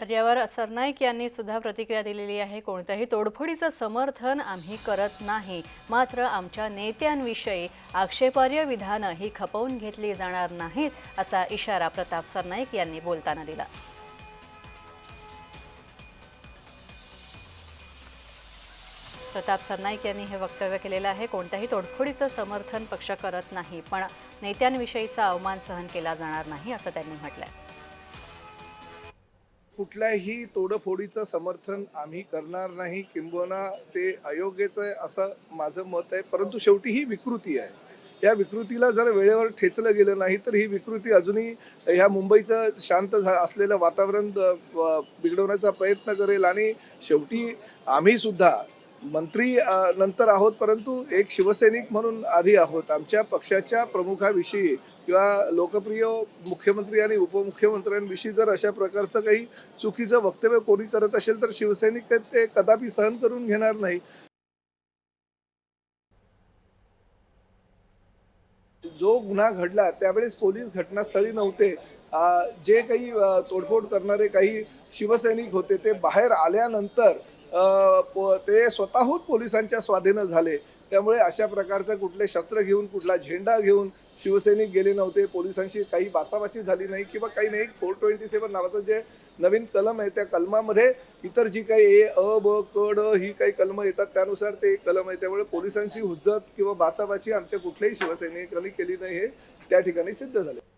तर यावर सरनाईक यांनी सुद्धा प्रतिक्रिया दिलेली आहे. कोणत्याही तोडफोडीचं समर्थन आम्ही करत नाही. मात्र आमच्या नेत्यांविषयी आक्षेपार्ह विधानं ही खपवून घेतली जाणार नाहीत असा इशारा प्रताप सरनाईक यांनी बोलताना दिला. प्रताप सरनाईक यांनी हे वक्तव्य केलेलं आहे. कोणत्याही तोडफोडीचं समर्थन पक्ष करत नाही पण नेत्यांविषयीचा अवमान सहन केला जाणार नाही असं त्यांनी म्हटलंय. कुठल्याही तोडफोडीचं समर्थन आम्ही करणार नाही. किंबहुना ते अयोग्यचं आहे असं माझं मत आहे. परंतु शेवटी ही विकृती आहे. या विकृतीला जर वेळेवर ठेचलं गेलं नाही तर ही विकृती अजूनही ह्या मुंबईचं शांत झा असलेलं वातावरण बिघडवण्याचा प्रयत्न करेल. आणि शेवटी आम्ही सुद्धा मंत्री नंतर आहोत परंतु एक शिवसैनिक म्हणून आधी आहोत. आमच्या पक्षाच्या प्रमुखाविषयी किंवा लोकप्रिय मुख्यमंत्री आणि उपमुख्यमंत्र्यांविषयी जर अशा प्रकारचं काही चुकीचं वक्तव्य कोणी करत असेल तर शिवसैनिक ते कदापि सहन करून घेणार नाही. जो गुन्हा घडला त्यावेळेस पोलीस घटनास्थळी नव्हते. जे काही तोडफोड करणारे काही शिवसैनिक होते ते बाहेर आल्यानंतर ते स्वतःहून पोलिसांच्या स्वाधीनं झाले. त्यामुळे अशा प्रकारचं कुठले शस्त्र घेऊन कुठला झेंडा घेऊन शिवसैनिक गेले नव्हते. पोलिसांशी काही बाचाबाची झाली नाही किंवा काही नाही. फोर ट्वेंटी सेवन नावाचं जे नवीन कलम आहे त्या कलमामध्ये इतर जी काही ए अ ब क ड ही काही कलमं येतात त्यानुसार ते एक कलम आहे. त्यामुळे पोलिसांशी हुज्जत किंवा बाचाबाची आमच्या कुठल्याही शिवसैनिकांनी केली नाही हे त्या ठिकाणी सिद्ध झाले.